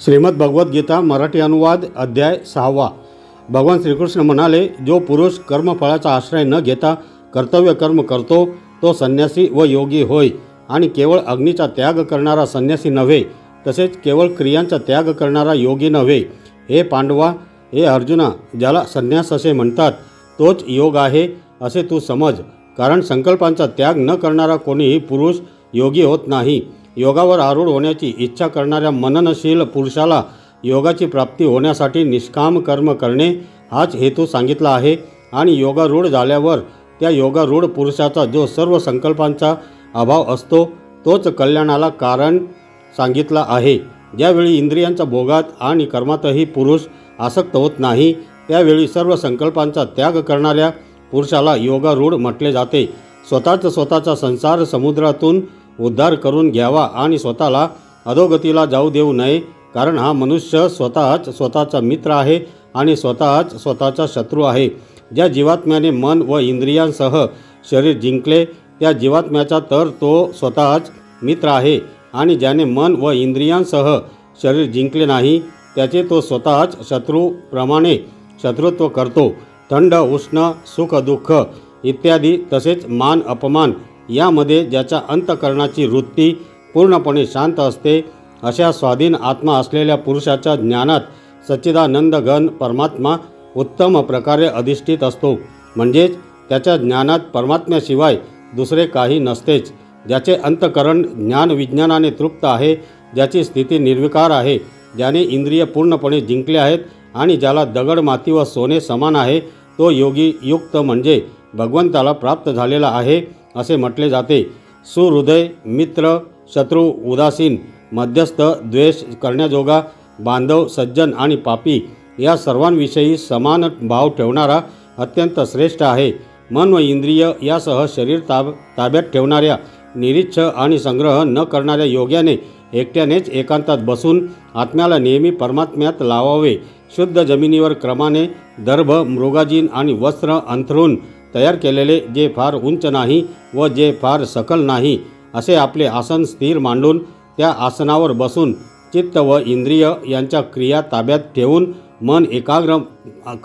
श्रीमद भगवद्गीता मराठी अनुवाद अध्याय सहावा. भगवान श्रीकृष्ण म्हणाले जो पुरुष कर्मफळाचा आश्रय न घेता कर्तव्य कर्म करतो तो संन्यासी व योगी होय. आणि केवळ अग्नीचा त्याग करणारा संन्यासी नव्हे तसेच केवळ क्रियांचा त्याग करणारा योगी नव्हे. हे पांडवा हे अर्जुना ज्याला संन्यास असे म्हणतात तोच योग आहे असे तू समज. कारण संकल्पांचा त्याग न करणारा कोणीही पुरुष योगी होत नाही. योगावर आरूढ होण्याची इच्छा करणाऱ्या मननशील पुरुषाला योगाची प्राप्ती होण्यासाठी निष्काम कर्म करणे हाच हेतू सांगितला आहे आणि योगारूढ झाल्यावर त्या योगारूढ पुरुषाचा जो सर्व संकल्पांचा अभाव असतो तोच कल्याणाला कारण सांगितला आहे. ज्यावेळी इंद्रियांच्या भोगात आणि कर्मातही पुरुष आसक्त होत नाही त्यावेळी सर्व संकल्पांचा त्याग करणाऱ्या पुरुषाला योगारूढ म्हटले जाते. स्वतःच स्वतःचा संसार समुद्रातून उद्धार करून घ्यावा आणि स्वतःला अधोगतीला जाऊ देऊ नये. कारण हा मनुष्य स्वतःच स्वतःचा मित्र आहे आणि स्वतःच स्वतःचा शत्रू आहे. ज्या जीवात्म्याने मन व इंद्रियांसह शरीर जिंकले त्या जीवात्म्याचा तर तो स्वतःच मित्र आहे. आणि ज्याने मन व इंद्रियांसह शरीर जिंकले नाही त्याचे तो स्वतःच शत्रूप्रमाणे शत्रुत्व करतो. थंड उष्ण सुख दुःख इत्यादी तसेच मान अपमान यामध्ये ज्याच्या अंतकरणाची वृत्ती पूर्णपणे शांत असते अशा स्वाधीन आत्मा असलेल्या पुरुषाच्या ज्ञानात सच्चिदानंद घन परमात्मा उत्तम प्रकारे अधिष्ठित असतो. म्हणजेच त्याच्या ज्ञानात परमात्म्याशिवाय दुसरे काही नसतेच. ज्याचे अंतकरण ज्ञान विज्ञानाने तृप्त आहे ज्याची स्थिती निर्विकार आहे ज्याने इंद्रिय पूर्णपणे जिंकले आहेत आणि ज्याला दगड माती व सोने समान आहे तो योगी युक्त म्हणजे भगवंताला प्राप्त झालेला आहे. असे म्हटले जाते. सुहृदय मित्र शत्रू उदासीन मध्यस्थ द्वेष करण्याजोगा बांधव सज्जन आणि पापी या सर्वांविषयी समान भाव ठेवणारा अत्यंत श्रेष्ठ आहे. मन व इंद्रिय यासह शरीर ताब ताब्यात ठेवणाऱ्या निरीच्छ आणि संग्रह न करणाऱ्या योग्याने एकट्यानेच एकांतात बसून आत्म्याला नेहमी परमात्म्यात लावावे. शुद्ध जमिनीवर क्रमाने दर्भ मृगाजीन आणि वस्त्र अंथरून तयार केलेले जे फार उंच नाही व जे फार सकल नाही असे आपले आसन स्थिर मांडून त्या आसनावर बसून चित्त व इंद्रिय यांच्या क्रिया ताब्यात ठेवून मन एकाग्र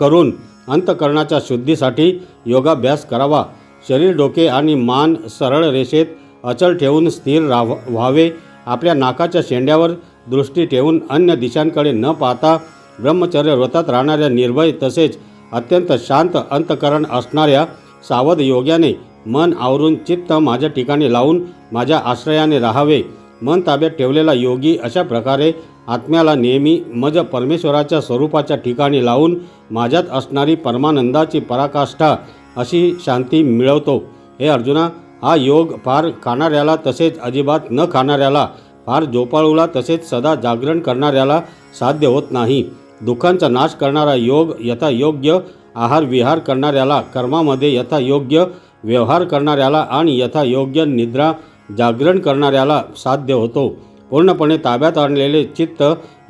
करून अंतकरणाच्या शुद्धीसाठी योगाभ्यास करावा. शरीर डोके आणि मान सरळ रेषेत अचल ठेवून स्थिर राह व्हावे. आपल्या नाकाच्या शेंड्यावर दृष्टी ठेवून अन्य दिशांकडे न पाहता ब्रह्मचर्य व्रतात राहणाऱ्या निर्भय तसेच अत्यंत शांत अंतकरण असणाऱ्या सावध योग्याने मन आवरून चित्त माझ्या ठिकाणी लावून माझ्या आश्रयाने राहावे. मन ताब्यात ठेवलेला योगी अशा प्रकारे आत्म्याला नेहमी मज परमेश्वराच्या स्वरूपाच्या ठिकाणी लावून माझ्यात असणारी परमानंदाची पराकाष्ठा अशी शांती मिळवतो. हे अर्जुना हा योग फार खाणाऱ्याला तसेच अजिबात न खाणाऱ्याला फार झोपाळूला तसेच सदा जागरण करणाऱ्याला साध्य होत नाही. दुःखांचा नाश करणारा योग यथायोग्य आहार विहार करणाऱ्याला कर्मामध्ये यथायोग्य व्यवहार करणाऱ्याला आणि यथायोग्य निद्रा जागरण करणाऱ्याला साध्य होतो. पूर्णपणे ताब्यात आणलेले चित्त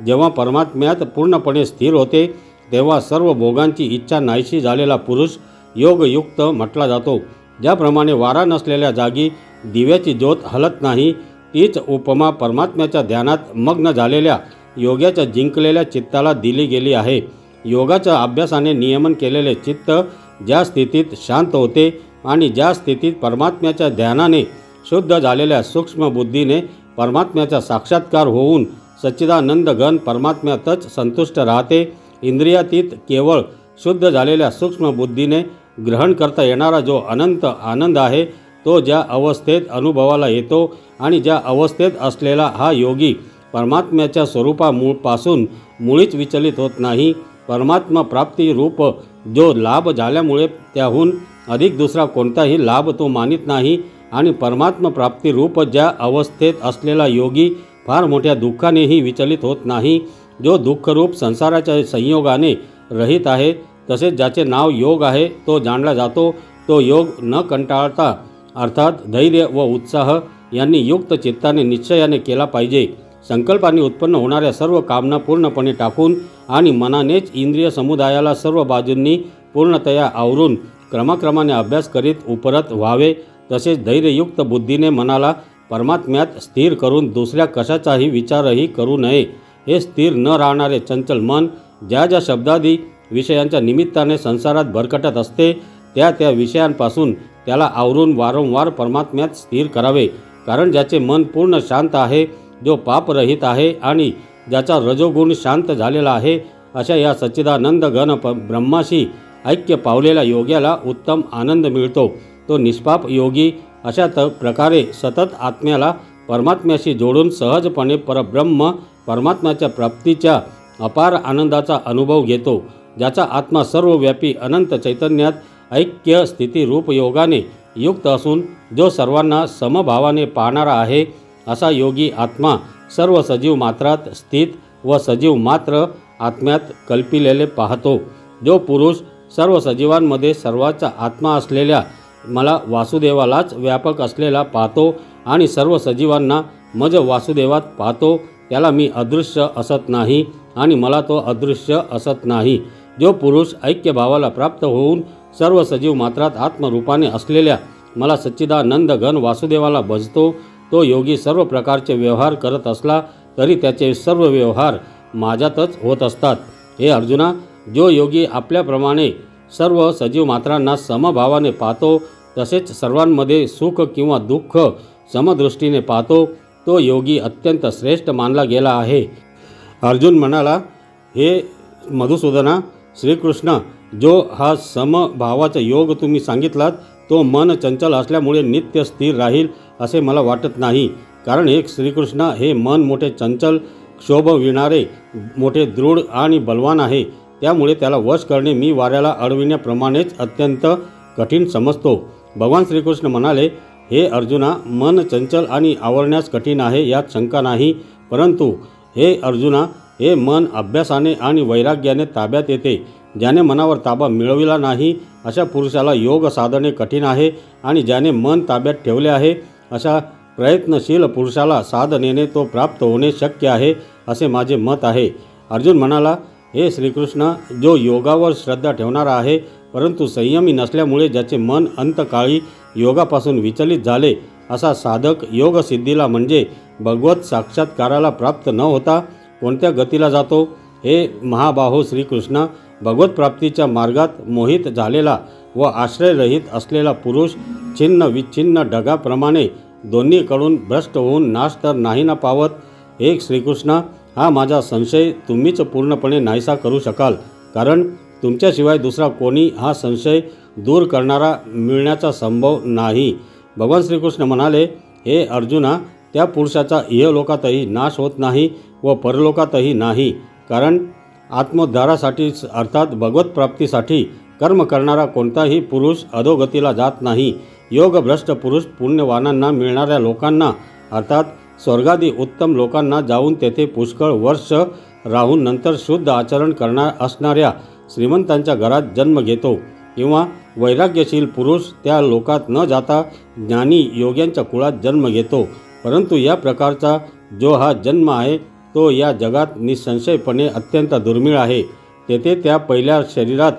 जेव्हा परमात्म्यात पूर्णपणे स्थिर होते तेव्हा सर्व भोगांची इच्छा नाहीशी झालेला पुरुष योगयुक्त म्हटला जातो. ज्याप्रमाणे वारा नसलेल्या जागी दिव्याची ज्योत हलत नाही तीच उपमा परमात्म्याच्या ध्यानात मग्न झालेल्या योग्याच्या जिंकलेल्या चित्ताला दिली गेली आहे. योगाच्या अभ्यासाने नियमन केलेले चित्त ज्या स्थितीत शांत होते आणि ज्या स्थितीत परमात्म्याच्या ध्यानाने शुद्ध झालेल्या सूक्ष्म बुद्धीने परमात्म्याचा साक्षात्कार होऊन सच्चिदानंद घन परमात्म्यातच संतुष्ट राहते इंद्रियातीत केवळ शुद्ध झालेल्या सूक्ष्म बुद्धीने ग्रहण करता येणारा जो अनंत आनंद आहे तो ज्या अवस्थेत अनुभवाला येतो आणि ज्या अवस्थेत असलेला हा योगी परमात्म्याच्या स्वरूपापासून मुळीच विचलित होत नाही. परमात्मा प्राप्ती रूप जो लाभ झाल्यामुळे त्याहून अधिक दुसरा कोणताही लाभ तो मानित नाही आणि परमात्मा प्राप्ती रूप ज्या अवस्थेत असलेला योगी फार मोठ्या दुःखानेही विचलित होत नाही. जो दुःखरूप संसाराच्या संयोगाने रहित आहे तसेच ज्याचे नाव योग आहे तो जाणला जातो. तो योग न कंटाळता अर्थात धैर्य व उत्साह यांनी युक्त चित्ताने निश्चयाने केला पाहिजे. संकल्पाने उत्पन्न होणाऱ्या सर्व कामना पूर्णपणे टाकून आणि मनानेच इंद्रिय समुदायाला सर्व बाजूंनी पूर्णतया आवरून क्रमाक्रमाने अभ्यास करीत उपरत व्हावे तसेच धैर्ययुक्त बुद्धीने मनाला परमात्म्यात स्थिर करून दुसऱ्या कशाचाही विचारही करू नये. हे स्थिर न राहणारे चंचल मन ज्या ज्या शब्दादी विषयांच्या निमित्ताने संसारात भरकटत असते त्या त्या विषयांपासून त्याला आवरून वारंवार परमात्म्यात स्थिर करावे कारण ज्याचे मन पूर्ण शांत आहे जो पापरहित आहे आणि ज्याचा रजोगुण शांत झालेला आहे अशा या सच्चिदानंद घन प ब्रह्माशी ऐक्य पावलेल्या योग्याला उत्तम आनंद मिळतो. तो निष्पाप योगी अशा त प्रकारे सतत आत्म्याला परमात्म्याशी जोडून सहजपणे परब्रह्म परमात्म्याच्या प्राप्तीच्या अपार आनंदाचा अनुभव घेतो ज्याचा आत्मा सर्वव्यापी अनंत चैतन्यात ऐक्य स्थिती रूपयोगाने युक्त असून जो सर्वांना समभावाने पाहणारा आहे असा योगी आत्मा सर्व सजीव मात्रात स्थित व सजीव मात्र आत्म्यात कल्पिलेले पाहतो. जो पुरुष सर्व सजीवांमध्ये सर्वाचा आत्मा असलेल्या मला वासुदेवालाच व्यापक असलेला पाहतो आणि सर्व सजीवांना मज वासुदेवात पाहतो त्याला मी अदृश्य असत नाही आणि मला तो अदृश्य असत नाही. जो पुरुष ऐक्यभावाला प्राप्त होऊन सर्व सजीव मात्रात आत्मरूपाने असलेल्या मला सच्चिदानंद घन वासुदेवाला भजतो तो योगी सर्व प्रकारचे व्यवहार करत असला तरी त्याचे सर्व व्यवहार माझ्यातच होत असतात. हे अर्जुना जो योगी आपल्याप्रमाणे सर्व सजीव मात्रांना समभावाने पाहतो तसेच सर्वांमध्ये सुख किंवा दुःख समदृष्टीने पाहतो तो योगी अत्यंत श्रेष्ठ मानला गेला आहे. अर्जुन म्हणाला हे मधुसूदना श्रीकृष्ण जो हा समभावाचा योग तुम्ही सांगितलात तो मन चंचल असल्यामुळे नित्य स्थिर राहील असे मला वाटत नाही. कारण एक श्रीकृष्ण हे मन मोठे चंचल क्षोभ विणारे मोठे दृढ आणि बलवान आहे. त्यामुळे त्याला वश करणे मी वाऱ्याला अडविण्याप्रमाणेच अत्यंत कठीण समजतो. भगवान श्रीकृष्ण म्हणाले हे अर्जुना मन चंचल आणि आवरण्यास कठीण आहे यात शंका नाही. परंतु हे अर्जुना हे मन अभ्यासाने आणि वैराग्याने ताब्यात येते. ज्याने मनावर ताबा मिळविला नाही अशा पुरुषाला योग साधणे कठीण आहे आणि ज्याने मन ताब्यात ठेवले आहे अशा प्रयत्नशील पुरुषाला साधनेने तो प्राप्त होणे शक्य आहे असे माझे मत आहे. अर्जुन म्हणाला हे श्रीकृष्ण जो योगावर श्रद्धा ठेवणारा आहे परंतु संयमी नसल्यामुळे ज्याचे मन अंतकाळी योगापासून विचलित झाले असा साधक योगसिद्धीला म्हणजे भगवत साक्षात्काराला प्राप्त न होता कोणत्या गतीला जातो? हे महाबाहो श्रीकृष्ण भगवत प्राप्तीच्या मार्गात मोहित झालेला व आश्रयरहित असलेला पुरुष छिन्न विच्छिन्न ढगाप्रमाणे दोन्हीकडून भ्रष्ट होऊन नाश तर नाही ना पावत एक श्रीकृष्ण हा माझा संशय तुम्हीच पूर्णपणे नाहीसा करू शकाल. कारण तुमच्याशिवाय दुसरा कोणी हा संशय दूर करणारा मिळण्याचा संभव नाही. भगवान श्रीकृष्ण म्हणाले हे अर्जुना त्या पुरुषाचा इहलोकातही नाश होत नाही व परलोकातही नाही. कारण आत्मोद्धारासाठीच अर्थात भगवत प्राप्तीसाठी कर्म करणारा कोणताही पुरुष अधोगतीला जात नाही. योगभ्रष्ट पुरुष पुण्यवानांना मिळणाऱ्या लोकांना अर्थात स्वर्गादी उत्तम लोकांना जाऊन तेथे पुष्कळ वर्ष राहून नंतर शुद्ध आचरण करणार असणाऱ्या श्रीमंतांच्या घरात जन्म घेतो. किंवा वैराग्यशील पुरुष त्या लोकात न जाता ज्ञानी योग्यांच्या कुळात जन्म घेतो. परंतु या प्रकारचा जो हा जन्म आहे तो या जगात निसंशयपणे अत्यंत दुर्मिळ आहे. तेथे त्या पहिल्या शरीरात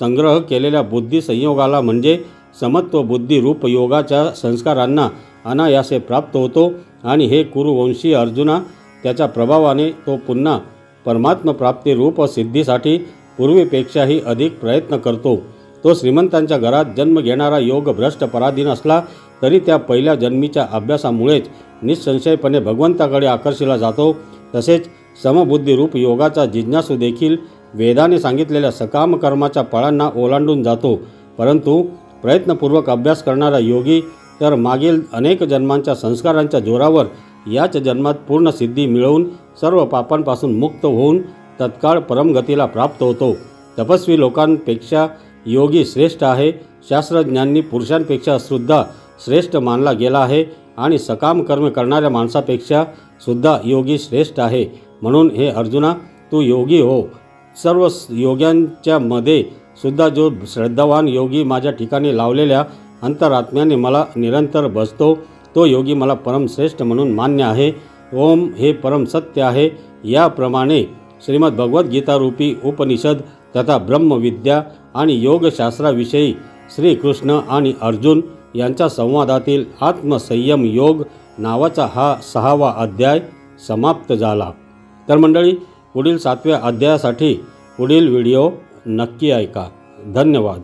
संग्रह केलेल्या बुद्धी संयोगाला म्हणजे समत्व बुद्धी रूप योगाच्या संस्कारांना अनायासे प्राप्त होतो आणि हे कुरुवंशी अर्जुना त्याच्या प्रभावाने तो पुन्हा परमात्मप्राप्ती रूप सिद्धीसाठी पूर्वीपेक्षाही अधिक प्रयत्न करतो. तो श्रीमंतांच्या घरात जन्म घेणारा योग भ्रष्ट पराधीन असला तरी त्या पहिल्या जन्मीच्या अभ्यासामुळेच निसंशयपणे भगवंताकडे आकर्षिला जातो तसेच समबुद्धीरूप योगाचा जिज्ञासू देखील वेदाने सांगितलेल्या सकाम कर्माच्या फळांना ओलांडून जातो. परंतु प्रयत्नपूर्वक अभ्यास करणारा योगी तर मागील अनेक जन्मांच्या संस्कारांच्या जोरावर याच जन्मात पूर्ण सिद्धी मिळवून सर्व पापांपासून मुक्त होऊन तत्काळ परमगतीला प्राप्त होतो. तपस्वी लोकांपेक्षा योगी श्रेष्ठ आहे. शास्त्रज्ञांनी पुरुषांपेक्षा सुद्धा श्रेष्ठ मानला गेला आहे. आणि सकाम कर्म करणाऱ्या माणसापेक्षा सुद्धा योगी श्रेष्ठ आहे. म्हणून हे अर्जुना तू योगी हो. सर्व योग्यांच्या मध्ये सुद्धा जो श्रद्धावान योगी माझ्या ठिकाणी लावलेल्या अंतरात्म्याने मला निरंतर बसतो तो योगी मला परमश्रेष्ठ म्हणून मान्य आहे. ओम हे परम सत्य आहे. याप्रमाणे श्रीमद भगवद्गीतारूपी उपनिषद तथा ब्रह्मविद्या आणि योगशास्त्राविषयी श्रीकृष्ण आणि अर्जुन यांच्या संवादातील आत्मसंयम योग नावाचा हा सहावा अध्याय समाप्त झाला. तर मंडळी पुढील सातव्या अध्यायासाठी पुढील व्हिडिओ नक्की ऐका. धन्यवाद.